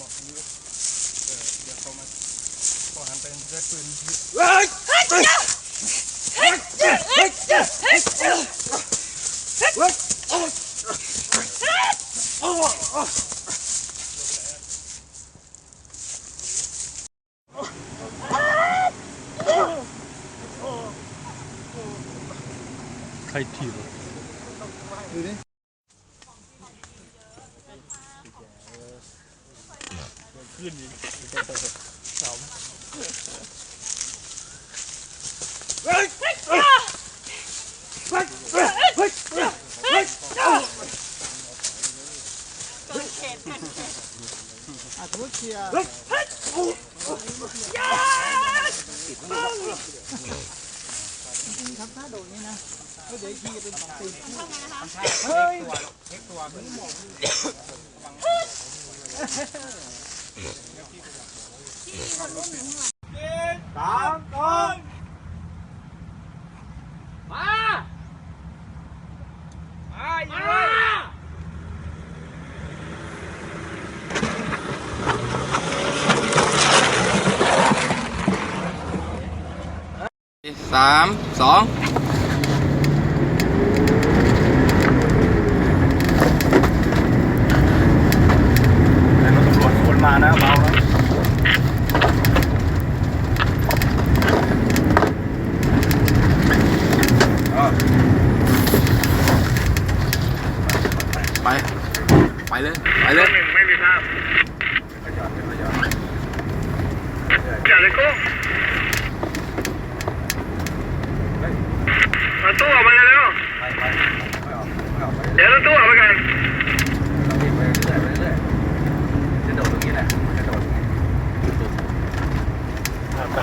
บอกอันอกเออเดี๋ยวเขามาพอหันไปได้ปืนเฮ้ยเฮ้ยเฮ้ยเฮ้ยเฮ้ยเฮ้ยเฮ้ยโอ้โอ้ใครถีบดูดิ ขึ้นอีกอะสมมติเคลียร์จริงๆทำท่าโดดนี้นะแล้วเดี๋ยวอีกทีจะเป็นสองตีนเฮ้ยสามสองมาสามสอง tám con ba ba ba tám sáu มานะเบาแล้วไป ไปเลย ไปเลยไม่มีภาพอย่าเลยกุ้งเอาตู้ออกมาเร็วๆเดี๋ยวเอาตู้ออกมากัน แต่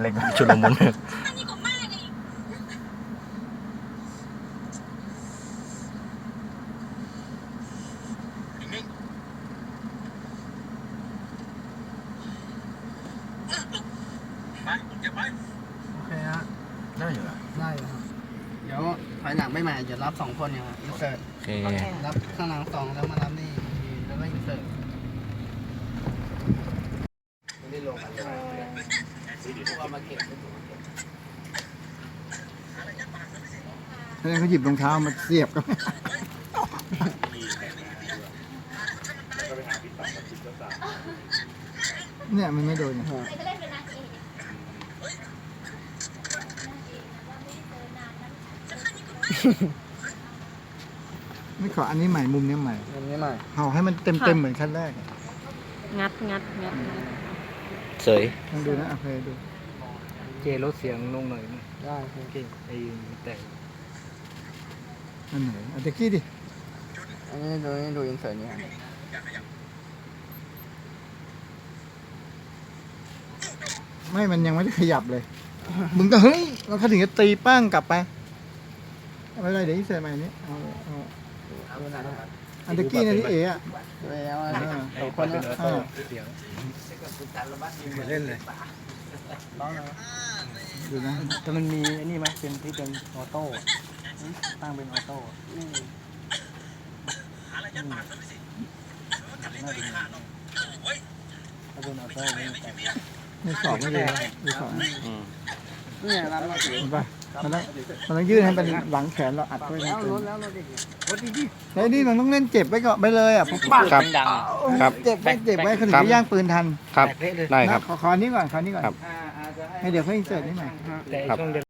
เล็งๆชุลมุนโอเคฮะ ได้อยู่อะได้แล้วครับ เดี๋ยวถอยหลังไม่มาจะรับสองคนเนี่ยอินเสิร์ตโอเค รับข้างหลังสองแล้วมารับนี่อีกทีแล้วก็อินเสิร์ตไม่ได้ลงกันใช่ไหมเอามาเก็บ แล้วเขาหยิบรองเท้ามาเสียบก็เนี่ยมันไม่โดนเนี่ยไม่ขออันนี้ใหม่มุมเนี้ยใหม่อันนี้ใหม่เห่าให้มันเต็มเต็มๆเหมือนขั้นแรกอะงัดงัดงัดงัดเสยลองดูนะโอเคดู เจลดเสียงลงหน่อยได้โอเคไอ้แต่ อันไหนเอาตะกี้ดิอันนี้ดูนี่ดูอินเสิร์ตนี่ครับไม่มันยังไม่ได้ขยับเลย มึงก็เฮ้ยมันเขาถึงจะตีป้างกลับไปเอาไม่เป็นไรเดี๋ยวอีเซอร์ใหม่นี้เอาเอาดูนะครับอันตะกี้นะที่เอ๋อะดูแล้วอะอ่าสองคนนะอ่าเสียงเล่นเลยร้องนะดูนะแต่มันมีไอ้นี่ไหมเป็นที่เป็นออโต้ ตั้งเป็นออโต้นี่ถ้าเป็นออโต้ไม่แต่ไม่สอบไม่เลยดูสอบอืมนี่รับมาถึงเห็นปะมันต้องมันต้องยื่นให้เป็นหลังแขนเราอัดไว้แล้วเต็รมถแล้วรถอีกๆแล้วนี่มันต้องเล่นเจ็บไว้ก่อนไปเลยอะผมปัดครับครับเจ็บไว้เจ็บไว้เขาถึงครับจะย่างปืนทันครับได้ครับนะขอขออันนี้ก่อนขออันนี้ก่อนครับให้เดี๋ยวเขาอินเสิร์ตนี่ใหม่แต่ครับช่วงเ